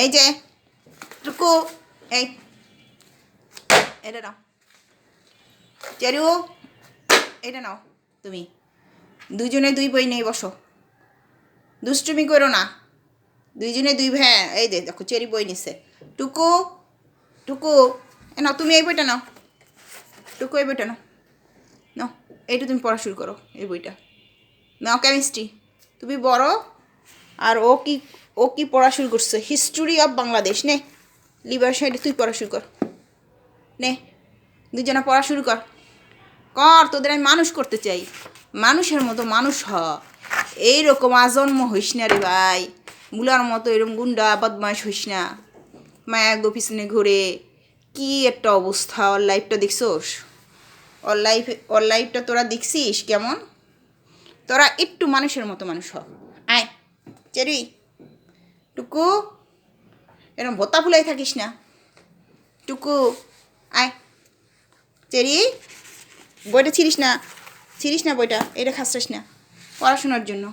এই যে টুকু এই। এটা নাও। চেরু, এটা নাও তুমি। দুজনে দুই বই নেই, বসো। দুষ্টুমি করো না। দুইজনে দুই ভাই এই দে দেখো, চেরি বই নিছে। টুকু টুকু, এ নাও, তুমি এই বইটা নাও। টুকু, এই বইটা নাও। নাও, এইটা তুমি পড়া শুরু করো, এই বইটা। নাও, কেমিস্ট্রি। তুমি বড়, আর ও কি ও কি পড়া শুরু করছে? হিস্টোরি অফ বাংলাদেশ নে। লিবার সাইডে তুই পড়া শুরু কর। নে দুজনা পড়া শুরু কর। কর, তোদের আমি মানুষ করতে চাই। মানুষের মতো মানুষ হ। এইরকম আজন্ম হইস না রে ভাই। মুলার মতো এরকম গুন্ডা, বদমাইশ হইস না। মায়া গো পিছনে ঘুরে। কি একটা অবস্থা, ওর লাইফটা দেখছোস? ওর লাইফ ওর লাইফটা তোরা দেখছিস কেমন? তোরা একটু মানুষের মতো মানুষ হ। আয়, চেরি। টুকু। এরকম ভোতা ফুলাই থাকিস না। টুকু। আয়। চেরি, বইটা ছিড়িস না। ছিড়িস না বইটা এটা খাসছিস না। পড়াশোনার জন্য।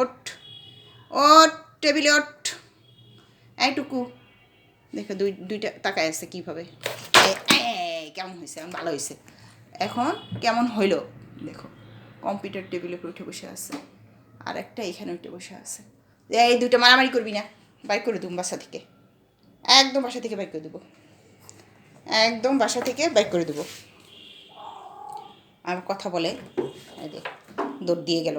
ওট ওঠ, টেবিলে ওঠ। এইটুকু দেখো দুই, দুইটা তাকায় আছে কীভাবে। কেমন হয়েছে এখন ভালো হয়েছে এখন কেমন হইল? দেখো, কম্পিউটার টেবিলের উপরে উঠে বসে আছে। আর একটা এখানে উঠে বসে আছে। এই দুটো মারামারি করবি না। বাইর করে দেবো বাসা থেকে। একদম বাসা থেকে বাইক করে দেবো। একদম বাসা থেকে বাইক করে দেবো। আর কথা বলে দৌড় দিয়ে গেল।